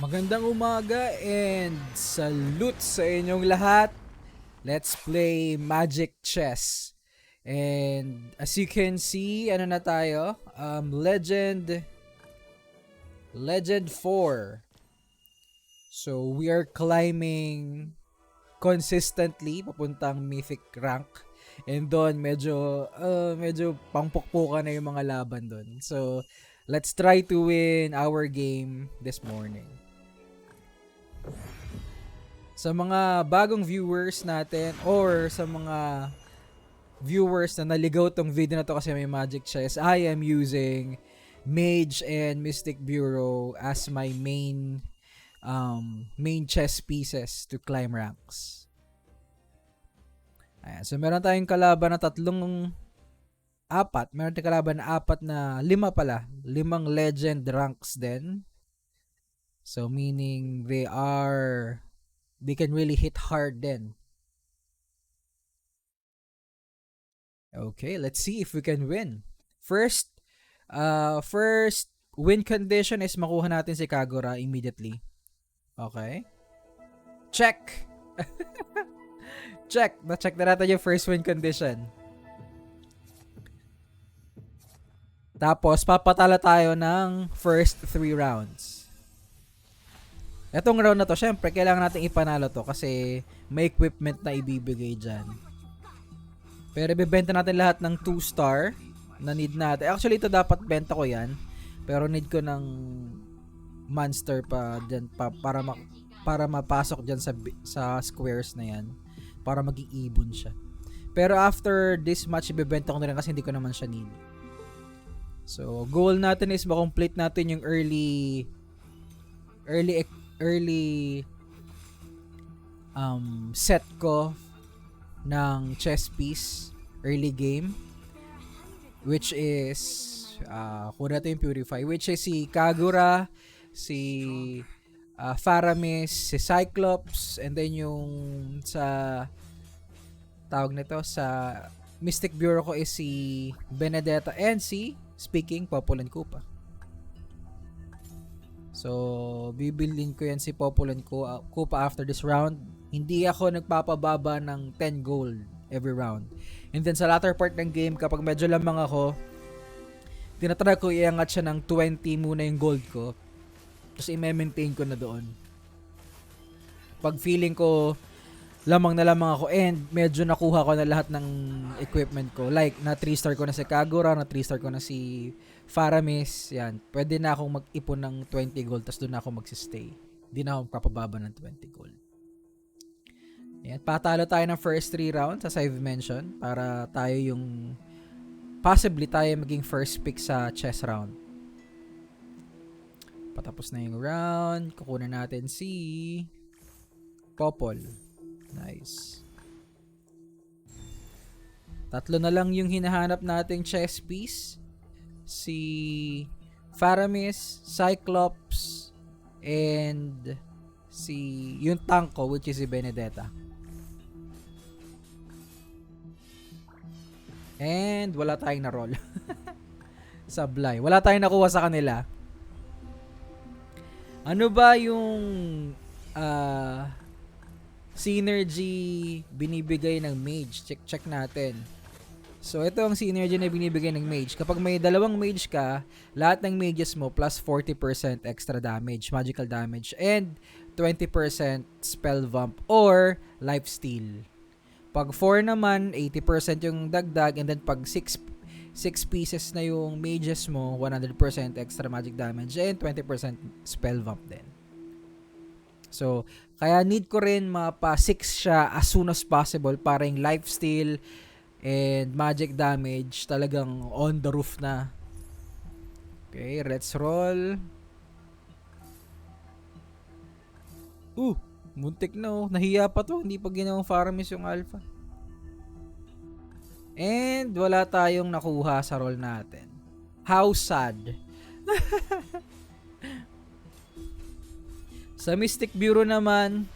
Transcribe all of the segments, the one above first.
Magandang umaga and salute sa inyong lahat. Let's play Magic Chess. And as you can see, ano na tayo? Um, Legend Legend 4. So we are climbing consistently papuntang mythic rank. And doon medyo uh, medyo pangpukpukan na yung mga laban doon. So let's try to win our game this morning. Sa mga bagong viewers natin or sa mga viewers na naligaw tong video na to kasi may magic chess, I am using Mage and Mystic Bureau as my main um, main chess pieces to climb ranks. Ayan, so meron tayong kalaban na tatlong apat. Meron tayong kalaban na apat na lima pala. Limang legend ranks din. So meaning they are they can really hit hard then. Okay, let's see if we can win. First, uh, first win condition is makuha natin si Kagura immediately. Okay. Check! Check! Na-check na natin yung first win condition. Tapos, papatala tayo ng first three rounds. Etong round na to, syempre, kailangan natin ipanalo to kasi may equipment na ibibigay dyan. Pero ibibenta natin lahat ng 2 star na need natin. Actually, ito dapat benta ko yan. Pero need ko ng monster pa dyan pa, para ma, para mapasok dyan sa sa squares na yan para maging ibon siya. Pero after this match, ibebenta ko na rin kasi hindi ko naman siya need. So, goal natin is ma-complete natin yung early early early um set ko ng chess piece early game which is uh, kuha natin yung Purify which is si Kagura si uh, Faramis si Cyclops and then yung sa tawag nito sa Mystic Bureau ko is si Benedetta and si speaking Popolan Kupa So, bibilin ko yan si Popolan Ku- Kupa after this round. Hindi ako nagpapababa ng 10 gold every round. And then sa latter part ng game, kapag medyo lamang ako, tinatry ko iangat siya ng 20 muna yung gold ko. Tapos i-maintain ko na doon. Pag feeling ko lamang na lamang ako and medyo nakuha ko na lahat ng equipment ko. Like, na 3 star ko na si Kagura, na 3 star ko na si Faramis, yan. Pwede na akong mag-ipon ng 20 gold tapos doon na ako magsistay. Hindi na ako papababa ng 20 gold. Yan, patalo tayo ng first 3 rounds as I've mentioned para tayo yung possibly tayo maging first pick sa chess round. Patapos na yung round, kukunin natin si Popol. Nice. Tatlo na lang yung hinahanap nating chess piece. Si Faramis, Cyclops, and si yung tank ko which is si Benedetta. And wala tayong na-roll. Sablay. Wala tayong nakuha sa kanila. Ano ba yung ah synergy binibigay ng mage? Check check natin. So, ito ang synergy na binibigay ng mage. Kapag may dalawang mage ka, lahat ng mages mo plus 40% extra damage, magical damage, and 20% spell vamp or life steal. Pag 4 naman, 80% yung dagdag, and then pag 6 6 pieces na yung mages mo, 100% extra magic damage, and 20% spell vamp din. So, kaya need ko rin mapa 6 siya as soon as possible para yung life steal and magic damage talagang on the roof na. Okay, let's roll. Uh, muntik na oh. Nahiya pa to. Hindi pa ginawang Faramis yung alpha. And wala tayong nakuha sa roll natin. How sad. sa Mystic Bureau naman,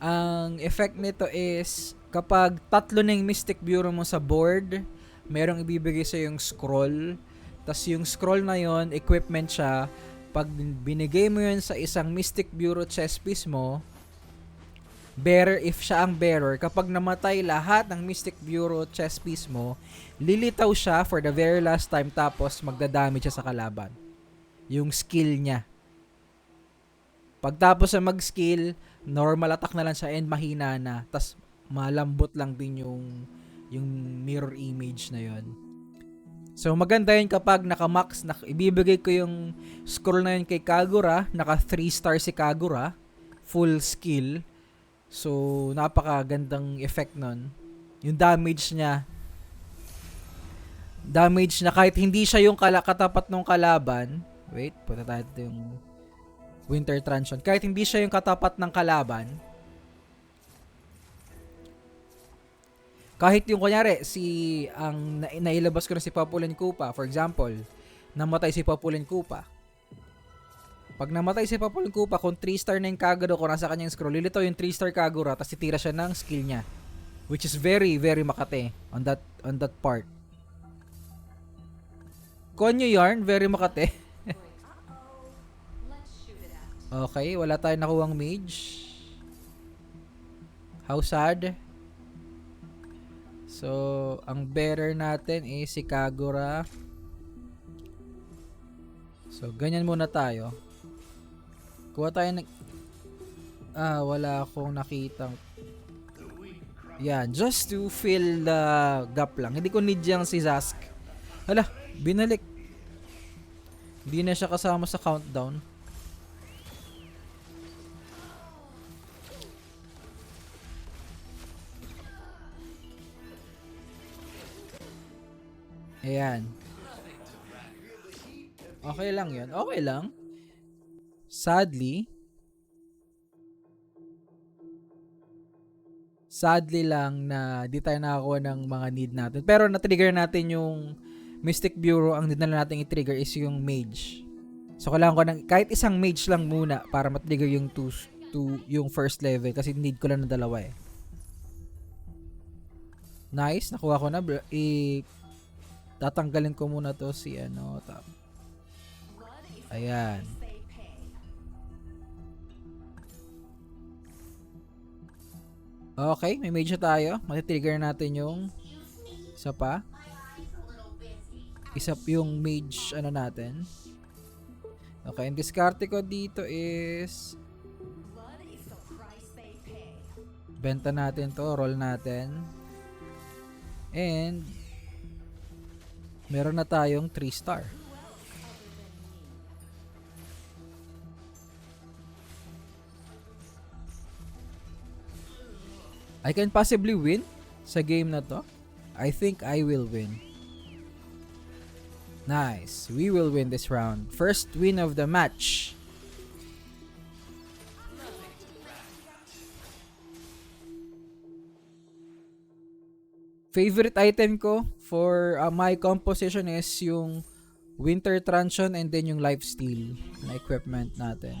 ang effect nito is kapag tatlo na yung Mystic Bureau mo sa board, merong ibibigay sa yung scroll tas yung scroll na yon equipment siya. Pag binigay mo yun sa isang Mystic Bureau chess piece mo, bearer if siya ang bearer, kapag namatay lahat ng Mystic Bureau chess piece mo, lilitaw siya for the very last time tapos magdadamage siya sa kalaban. Yung skill niya. Pagtapos sa mag-skill, normal attack na lang siya and mahina na. tas malambot lang din yung yung mirror image na yon. So maganda yun kapag naka-max, nak ibibigay ko yung scroll na yun kay Kagura, naka 3 star si Kagura, full skill. So napakagandang effect nun. Yung damage niya, damage na kahit hindi siya yung kala katapat ng kalaban, wait, punta tayo yung Winter Transition. Kahit hindi siya yung katapat ng kalaban, kahit yung kunyari, si, ang na, nailabas ko na si Papulen Kupa, for example, namatay si Papulen Kupa. Pag namatay si Papulen Kupa, kung 3 star na yung Kagura ko nasa kanyang scroll, lilitaw yung 3 star Kagura, tapos titira siya ng skill niya. Which is very, very makate on that, on that part. Konyo yarn, very makate. okay, wala tayong nakuwang mage. How sad. So, ang bearer natin is si Kagura. So, ganyan muna tayo. Kuha tayo ng... Ah, wala akong nakitang... Yan, just to fill the gap lang. Hindi ko need yung si Zask. Hala, binalik. Hindi na siya kasama sa countdown. Ayan. Okay lang yun. Okay lang. Sadly, sadly lang na di tayo nakakuha ng mga need natin. Pero na-trigger natin yung Mystic Bureau. Ang need na natin i-trigger is yung Mage. So, kailangan ko ng kahit isang Mage lang muna para ma-trigger yung two, two, yung first level kasi need ko lang ng dalawa eh. Nice. Nakuha ko na. I, tatanggalin ko muna to si ano. Tap. Ayan. Okay, may mage tayo. Matitrigger natin yung isa pa. Isa yung mage ano natin. Okay, ang diskarte ko dito is benta natin to, roll natin. And meron na tayong 3 star. I can possibly win sa game na to. I think I will win. Nice. We will win this round. First win of the match. Favorite item ko for uh, my composition is yung Winter Truncheon and then yung Lifesteal na equipment natin.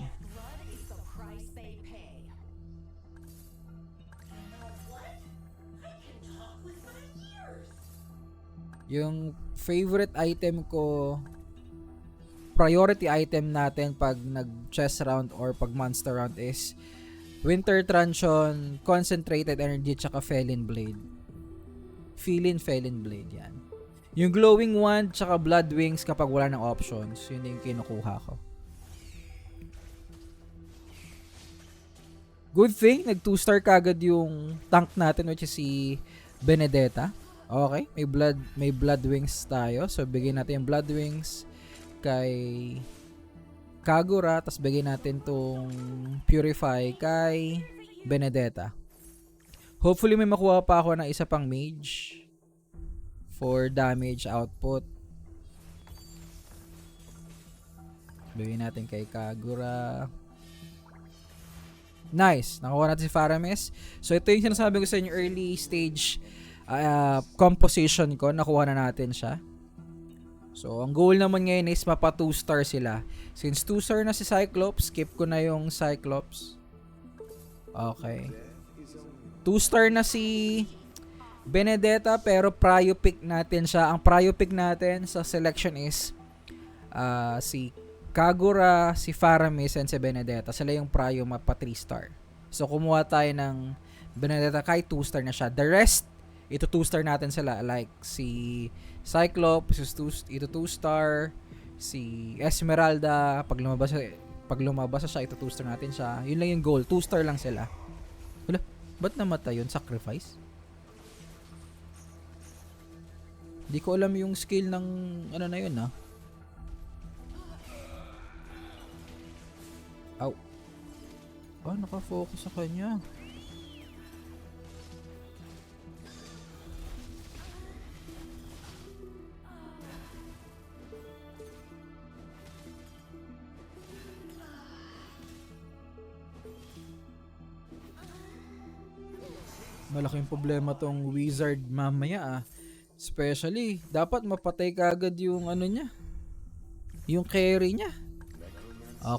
Yung favorite item ko priority item natin pag nag-chess round or pag monster round is Winter Truncheon, Concentrated Energy, tsaka Felin Blade. Felin, Felin Blade, yan. Yung Glowing Wand, tsaka Blood Wings kapag wala ng options, yun yung kinukuha ko. Good thing, nag 2 star kagad yung tank natin which is si Benedetta. Okay, may blood may blood wings tayo. So bigyan natin yung blood wings kay Kagura, tapos bigyan natin tong Purify kay Benedetta. Hopefully may makuha pa ako ng isa pang mage for damage output. Bigyan natin kay Kagura. Nice. Nakuha natin si Faramis. So, ito yung sinasabi ko sa inyo early stage uh, composition ko. Nakuha na natin siya. So, ang goal naman ngayon is mapa 2 star sila. Since 2 star na si Cyclops, skip ko na yung Cyclops. Okay. 2 star na si Benedetta pero prio pick natin siya. Ang prio pick natin sa selection is ah, si Kagura, si Faramis, and si Benedetta. Sila yung prayo mapa 3 star. So, kumuha tayo ng Benedetta kahit 2 star na siya. The rest, ito 2 star natin sila. Like, si Cyclops, ito 2 star. Si Esmeralda, pag lumabas, pag lumabas siya, ito 2 star natin siya. Yun lang yung goal. 2 star lang sila. Ba't namatay yun? Sacrifice? Hindi ko alam yung skill ng ano na yun ah. Aw. Ah, nakafocus sa kanya. Malaking problema tong wizard mamaya ah. Especially, dapat mapatay ka agad yung ano niya. Yung carry niya.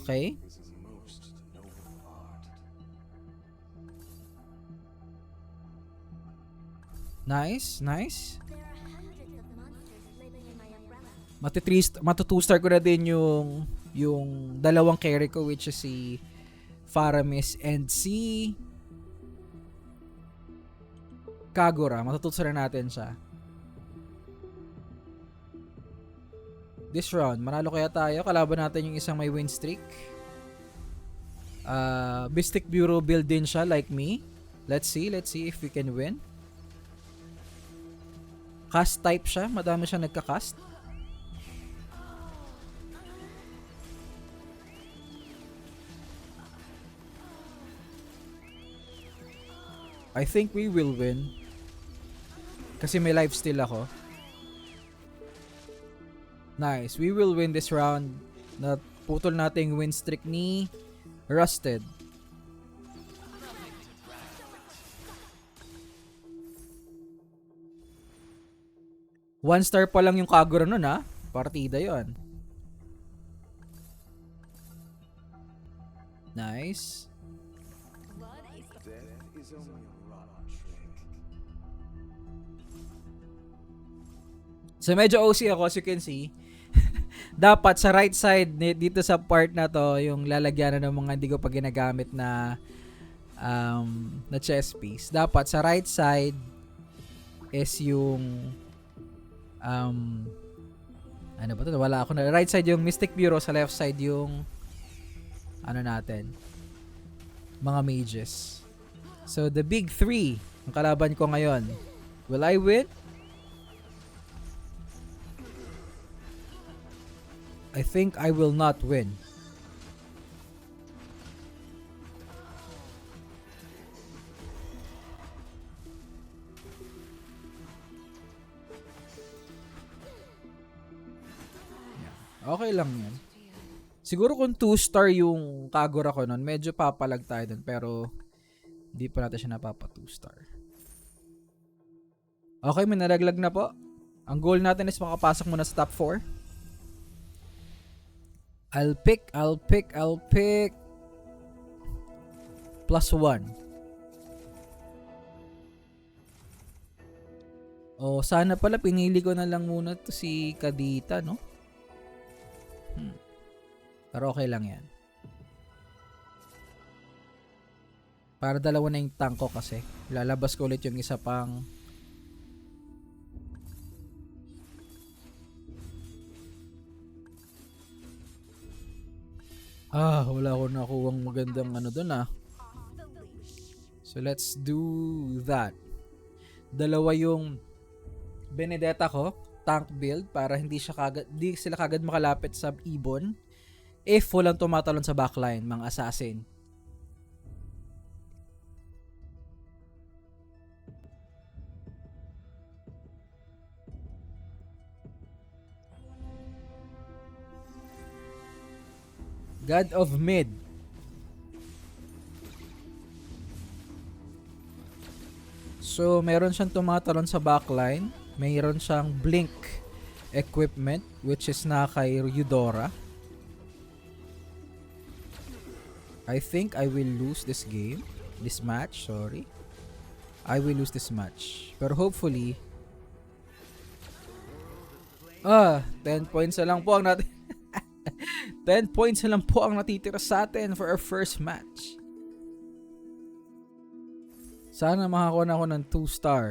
Okay. Nice, nice. Matitrist, matutustar ko na din yung yung dalawang carry ko which is si Faramis and si Kagura. Matutustar na natin siya. This round, manalo kaya tayo? Kalaban natin yung isang may win streak. Uh, Mystic Bureau build din siya like me. Let's see, let's see if we can win. Cast type siya, madami siya nagka-cast. I think we will win. Kasi may life steal ako. Nice. We will win this round. Na putol natin yung win streak ni Rusted. One star pa lang yung Kagura nun ha. Partida yon. Nice. So medyo OC ako as you can see. Dapat sa right side dito sa part na to yung lalagyan ng mga hindi ko pa ginagamit na um, na chess piece. Dapat sa right side is yung um ano ba to? Wala ako na. Right side yung Mystic Bureau, sa left side yung ano natin mga mages. So the big three ang kalaban ko ngayon. Will I win? I think I will not win. Okay lang yan. Siguro kung 2 star yung Kagura ko nun, medyo papalag tayo dun. Pero, hindi pa natin siya napapa 2 star. Okay, may nalaglag na po. Ang goal natin is makapasok muna sa top 4. I'll pick, I'll pick, I'll pick plus 1. Oh, sana pala pinili ko na lang muna to si Kadita, no? Hmm. Pero okay lang yan. Para dalawa na yung tank ko kasi. Lalabas ko ulit yung isa pang Ah, wala ko nakuwang magandang ano doon ah. So let's do that. Dalawa yung Benedetta ko, tank build para hindi siya kagad, di sila kagad makalapit sa ibon. If walang tumatalon sa backline, mga assassin. God of Mid. So, meron siyang tumatalon sa backline. Mayroon siyang blink equipment which is na kay Eudora. I think I will lose this game. This match, sorry. I will lose this match. Pero hopefully, Ah, 10 points na lang po ang natin. 10 points na lang po ang natitira sa atin for our first match. Sana makakuha na ako ng 2 star.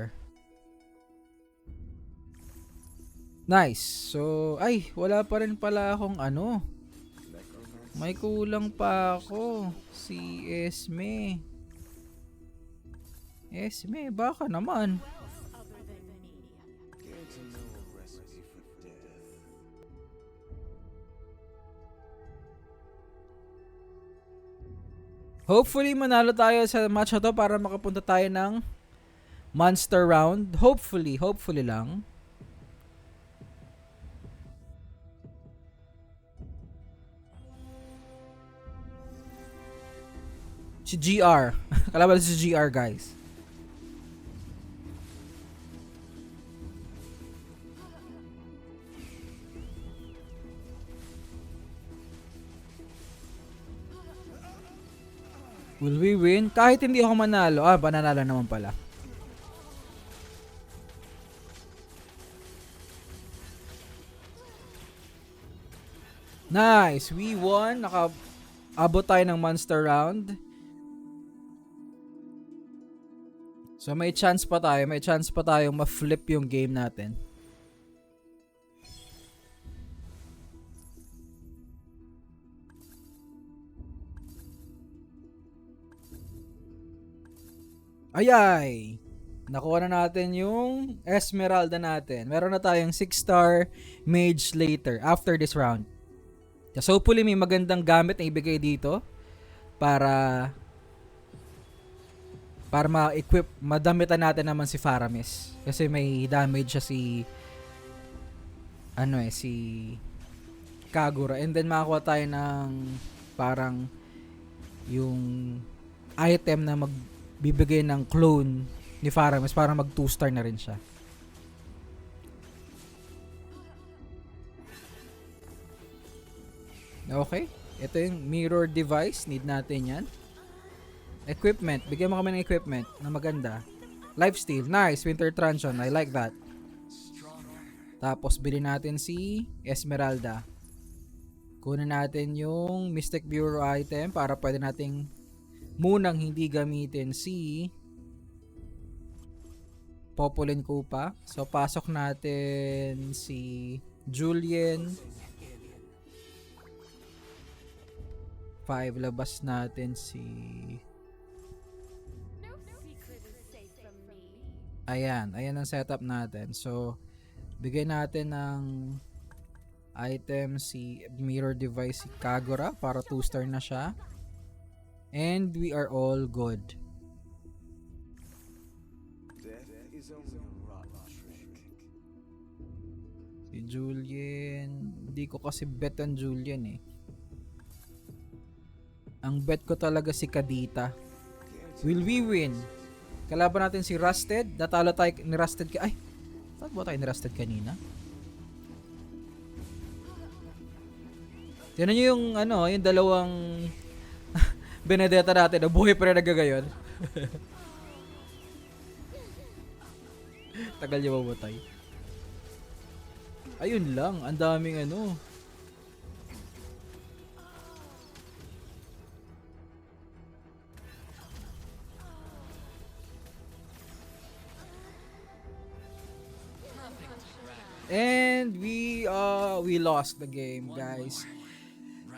Nice. So, ay, wala pa rin pala akong ano. May kulang pa ako. Si Esme. Esme, baka naman. Hopefully manalo tayo sa match to para makapunta tayo ng monster round. Hopefully, hopefully lang. Si GR. Kalaban si GR guys. Will we win? Kahit hindi ako manalo. Ah, bananalo naman pala. Nice! We won. Naka abot tayo ng monster round. So may chance pa tayo. May chance pa tayong ma-flip yung game natin. Ayay! Nakuha na natin yung Esmeralda natin. Meron na tayong 6-star Mage later after this round. So hopefully may magandang gamit na ibigay dito para para ma-equip, madamitan natin naman si Faramis. Kasi may damage siya si ano eh, si Kagura. And then makakuha tayo ng parang yung item na magbibigay ng clone ni Faramis para mag 2 star na rin siya. Okay. Ito yung mirror device. Need natin yan. Equipment. Bigyan mo kami ng equipment na maganda. Lifesteal. Nice. Winter Truncheon. I like that. Tapos, bilhin natin si Esmeralda. Kunin natin yung Mystic Bureau item para pwede nating munang hindi gamitin si Populin Koopa. So, pasok natin si Julian. 5 labas natin si Ayan, ayan ang setup natin. So, bigay natin ng item si mirror device si Kagura para 2 star na siya. And we are all good. Si Julian, hindi ko kasi bet ang Julian eh. Ang bet ko talaga si Kadita. Will we win? Kalaban natin si Rusted. Natalo tayo ni Rusted ka. Ay, saan ba tayo ni Rusted kanina? Tinan nyo yung ano, yung dalawang Benedetta natin na buhay pa rin nagagayon. Tagal niya mamatay. Ayun lang, ang daming ano. And we uh we lost the game, guys.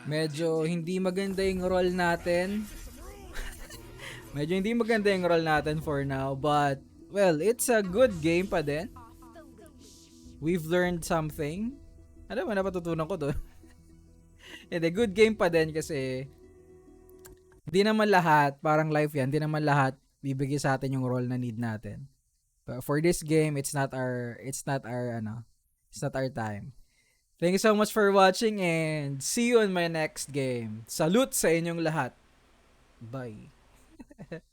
Medyo hindi maganda yung roll natin. Medyo hindi maganda yung roll natin for now, but well, it's a good game pa din. We've learned something. Ano ba napatutunan ko doon? Hindi, good game pa din kasi hindi naman lahat, parang life yan, hindi naman lahat bibigay sa atin yung role na need natin. But for this game, it's not our, it's not our, ano, it's not our time. Thank you so much for watching and see you in my next game. Salute sa inyong lahat. Bye.